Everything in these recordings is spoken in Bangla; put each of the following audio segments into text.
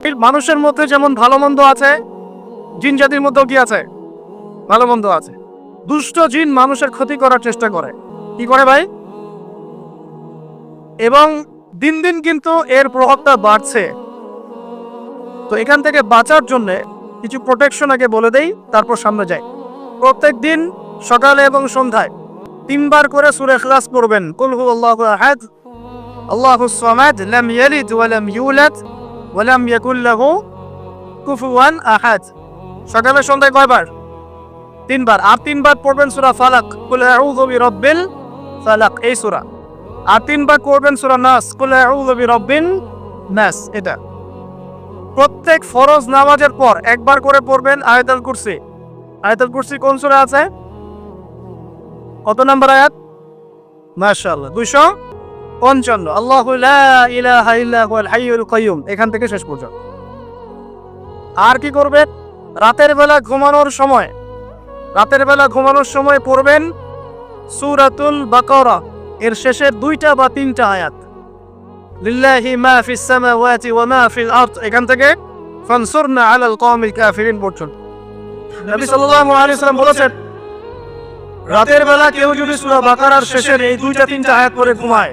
মানুষের মধ্যে যেমন ভালো মন্দ আছে, জিন জাতির মধ্যেও কি আছে? ভালো মন্দ আছে। দুষ্ট জিন মানুষের ক্ষতি করার চেষ্টা করে। কি করে ভাই? এবং দিন দিন কিন্তু এর প্রভাবটা বাড়ছে। তো এখান থেকে বাঁচার জন্য কিছু প্রোটেকশন আগে বলে দেই, তারপর সামনে যাই। প্রত্যেক দিন সকালে এবং সন্ধ্যায় তিনবার করে সূরা ইখলাস পড়বেন। কুল হুয়াল্লাহু আহাদ আল্লাহুস সামাদ, লাম ইয়ালিদ ওয়া লাম ইউলাদ। ওয়া লাম লাহু কুফুয়ান আহাদ। সকালে সন্ধ্যায় কয়বার? তিনবার। আর তিনবার পড়বেন সূরা ফালাক। কুল আউযু বিরাব্বিল ফালাক। এই সূরা। আর তিনবার করবেন সূরা নাস। কুল আউযু বিরাব্বিন নাস। এটা। প্রত্যেক ফরজ নামাজের পর একবার করে পড়বেন আয়াতুল কুরসি। আয়াতুল কুরসি কোন সূরা আছে? কত নাম্বার আয়াত? মাশাআল্লাহ। 255 আল্লাহু কাইয়ুম। এখান থেকে শেষ পর্যন্ত। আর কি করবেন? রাতের বেলা ঘুমানোর সময়। রাতের বেলা ঘুমানোর সময় পড়বেন সূরাতুল বাকারা। এর শেষের দুইটা বা তিনটা আয়াত। লিল্লাহি মা ফিস সামাওয়াতি ওয়া মা ফিল আরদ। এখান থেকে ফানসুরনা আলাল কওমিল কাফিরিন পর্যন্ত। নবী সাল্লাল্লাহু আলাইহি ওয়াসাল্লাম বলেছেন, রাতের বেলা কেউ যদি সূরা বাকারার শেষের এই দুইটা তিনটা আয়াত পড়ে ঘুমায়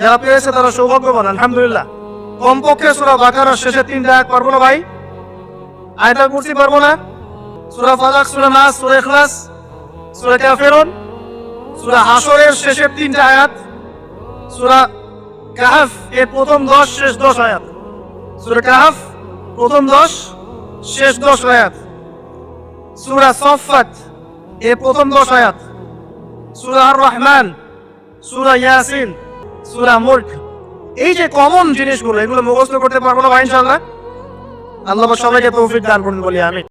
যারা পেয়েছে তারা সৌভাগ্যবান, আলহামদুলিল্লাহ। কমপক্ষে সুরা বাকারার শেষে তিনটা আয়াত পারব না ভাই? আয়াতাল কুরসি পারব না? সুরা ফালাক, সুরা নাস, সুরা ইখলাস, সুরা কাফিরুন, সুরা হাসরের শেষের তিনটা আয়াত, সুরা কাহাফ এর প্রথম দশ শেষ দশ আয়াত, সুরা কাহাফ প্রথম দশ শেষ দশ আয়াত, সুরা সফাত এর প্রথম দশ আয়াত, সুরা আর রহমান সুরা ইয়াসিন সুরা মুল্ক। এই যে কমন জিনিসগুলো, এগুলো মুখস্থ করতে পারব না ভাই ইনশাল্লাহ আল্লাহ সবাইকে তৌফিক দান করুন বলি আমি